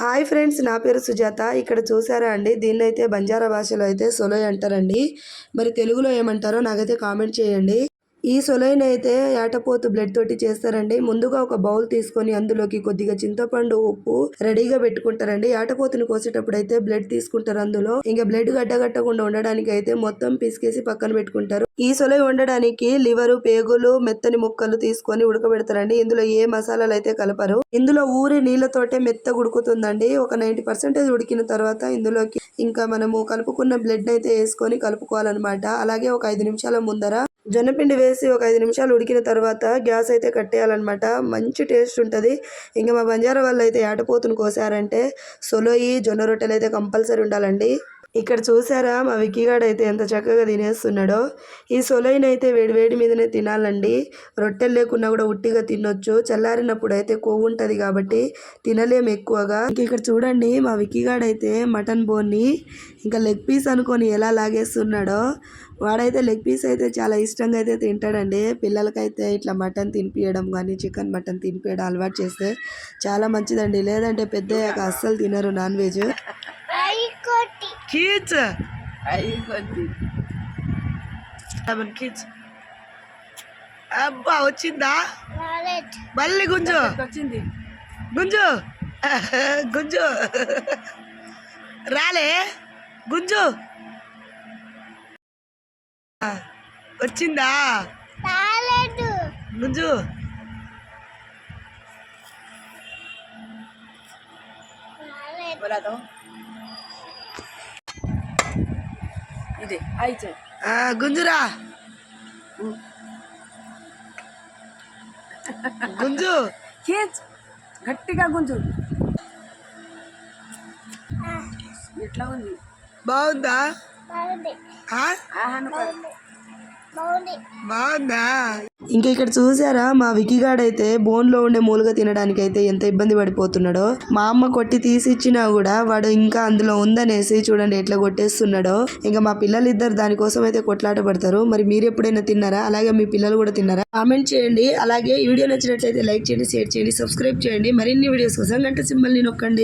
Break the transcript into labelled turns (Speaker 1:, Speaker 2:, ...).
Speaker 1: Hi friends నా పేరు సుజాత. ఇక్కడ చూసారా అండి? దీన్నైతే బంజారా భాషలో అయితే సొలై అంటారండి. మరి తెలుగులో ఏమంటారో నాకైతే కామెంట్ చేయండి. ఈ సొలైన్ అయితే ఏటపోతు బ్లడ్ తోటి చేస్తారండి. ముందుగా ఒక బౌల్ తీసుకొని అందులోకి కొద్దిగా చింతపండు ఉప్పు రెడీగా పెట్టుకుంటారండి. ఏటపోతుని కోసేటప్పుడు అయితే బ్లడ్ తీసుకుంటారు అందులో. ఇంకా బ్లడ్ గడ్డగట్టకుండా ఉండడానికి అయితే మొత్తం పిసికేసి పక్కన పెట్టుకుంటారు. ఈ సొలై వండడానికి లివరు పేగులు మెత్తని ముక్కలు తీసుకొని ఉడకబెడతారండి. ఇందులో ఏ మసాలాలు అయితే కలపరు. ఇందులో ఊరి నీళ్ళతోటే మెత్త ఉడుకుతుందండి. ఒక నైన్టీ పర్సెంటేజ్ ఉడికిన తర్వాత ఇందులోకి ఇంకా మనము కలుపుకున్న బ్లడ్ అయితే వేసుకొని కలుపుకోవాలన్నమాట. అలాగే ఒక ఐదు నిమిషాల ముందర జొన్నపిండి వేసి ఒక ఐదు నిమిషాలు ఉడికిన తర్వాత గ్యాస్ అయితే కట్టేయాలన్నమాట. మంచి టేస్ట్ ఉంటుంది. ఇంకా మా బంజారా వాళ్ళు అయితే ఏటపోతుని కోసారంటే సొలోయి జొన్న రొట్టెలు అయితే కంపల్సరీ ఉండాలండి. ఇక్కడ చూసారా మా విక్కీగాడు అయితే ఎంత చక్కగా తినేస్తున్నాడో. ఈ సొలైన్ అయితే వేడి వేడి మీదనే తినాలండి. రొట్టెలు లేకున్నా కూడా ఉట్టిగా తినొచ్చు. చల్లారినప్పుడు అయితే కొవ్వు ఉంటుంది కాబట్టి తినలేము ఎక్కువగా. ఇక్కడ చూడండి మా విక్కీగాడు అయితే మటన్ బోన్ని. ఇంకా లెగ్ పీస్ అనుకొని ఎలా లాగేస్తున్నాడో. వాడైతే లెగ్ పీస్ అయితే చాలా ఇష్టంగా అయితే తింటాడండి. పిల్లలకైతే ఇట్లా మటన్ తినిపించడం కానీ చికెన్ మటన్ తినిపించడం అలవాటు చేస్తే చాలా మంచిదండి. లేదంటే పెద్దయ్యాక అస్సలు తినరు నాన్ వెజ్. కీచ్ కీచ్ అబ్బా వచ్చిందా మళ్ళీ గుంజు
Speaker 2: వచ్చింది
Speaker 1: గుంజు గుంజు రాలే గుంజు వచ్చిందా గుంజు
Speaker 2: बोला
Speaker 1: గుంజురా. గుంజు.
Speaker 2: ఖీచ్ గట్టిగా గుంజు. ఎట్లా ఉంది?
Speaker 1: బాగుందా? ఆ?
Speaker 2: ఆహాను
Speaker 1: బాగుందా? ఇంకా ఇక్కడ చూసారా మా వికిగాడైతే బోన్లో ఉండే మూలుగా తినడానికి అయితే ఎంత ఇబ్బంది పడిపోతున్నాడో. మా అమ్మ కొట్టి తీసి ఇచ్చినా కూడా వాడు ఇంకా అందులో ఉందనేసి చూడండి ఎట్లా కొట్టేస్తున్నాడో. ఇంకా మా పిల్లలు ఇద్దరు దానికోసం అయితే కొట్లాట పడతారు. మరి మీరు ఎప్పుడైనా తిన్నారా? అలాగే మీ పిల్లలు కూడా తిన్నారా? కామెంట్ చేయండి. అలాగే ఈ వీడియో నచ్చినట్లయితే లైక్ చేయండి షేర్ చేయండి సబ్స్క్రైబ్ చేయండి. మరిన్ని వీడియోస్ కోసం గంట సింబల్ని నొక్కండి.